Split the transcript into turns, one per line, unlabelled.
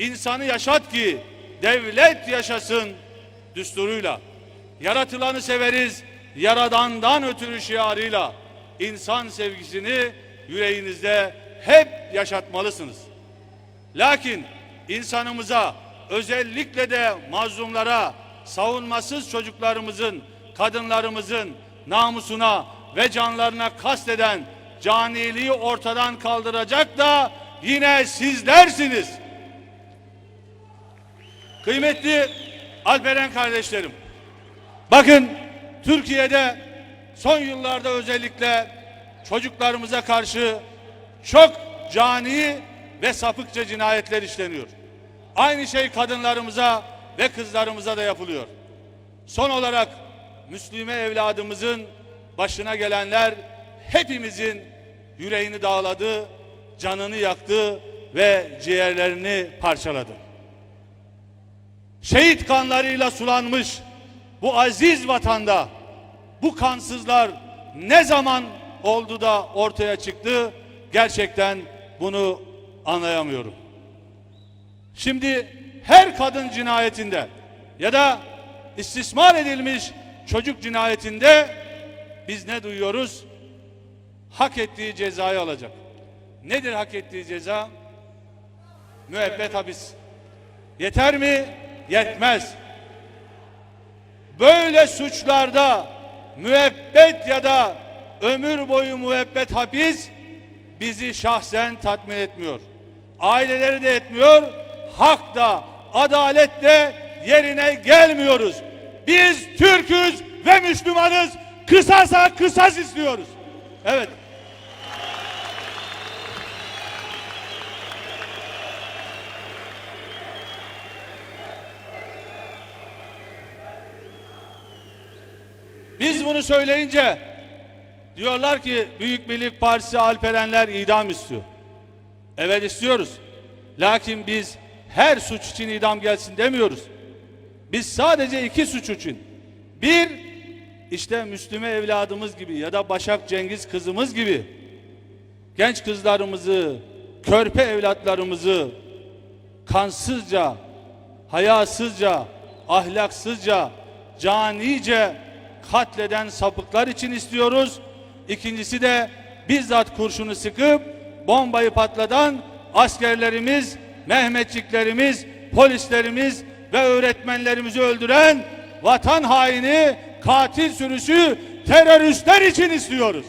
insanı yaşat ki devlet yaşasın düsturuyla. Yaratılanı severiz, yaradandan ötürü şiarıyla insan sevgisini yüreğinizde hep yaşatmalısınız. Lakin insanımıza özellikle de mazlumlara savunmasız çocuklarımızın, kadınlarımızın namusuna ve canlarına kasteden caniliği ortadan kaldıracak da yine sizlersiniz. Kıymetli Alperen kardeşlerim. Bakın Türkiye'de son yıllarda özellikle çocuklarımıza karşı çok cani ve sapıkça cinayetler işleniyor. Aynı şey kadınlarımıza ve kızlarımıza da yapılıyor. Son olarak Müslüme evladımızın başına gelenler hepimizin yüreğini dağladı, canını yaktı ve ciğerlerini parçaladı. Şehit kanlarıyla sulanmış bu aziz vatanda bu kansızlar ne zaman oldu da ortaya çıktı? Gerçekten bunu anlayamıyorum. Şimdi her kadın cinayetinde ya da istismar edilmiş çocuk cinayetinde biz ne duyuyoruz? Hak ettiği cezayı alacak. Nedir hak ettiği ceza? Müebbet hapis. Yeter mi? Yetmez. Böyle suçlarda müebbet ya da ömür boyu müebbet hapis bizi şahsen tatmin etmiyor. Aileleri de etmiyor. Hak da, adalet de yerine gelmiyoruz. Biz Türk'üz ve Müslümanız. Kısasa kısas istiyoruz. Evet. Biz bunu söyleyince diyorlar ki Büyük Birlik Partisi Alperenler idam istiyor. Evet istiyoruz. Lakin biz her suç için idam gelsin demiyoruz. Biz sadece iki suç için. Bir, işte Müslüme evladımız gibi ya da Başak Cengiz kızımız gibi genç kızlarımızı, körpe evlatlarımızı kansızca, hayasızca, ahlaksızca, canice katleden sapıklar için istiyoruz. İkincisi de bizzat kurşunu sıkıp bombayı patlatan askerlerimiz, Mehmetçiklerimiz, polislerimiz ve öğretmenlerimizi öldüren vatan haini, katil sürüsü teröristler için istiyoruz.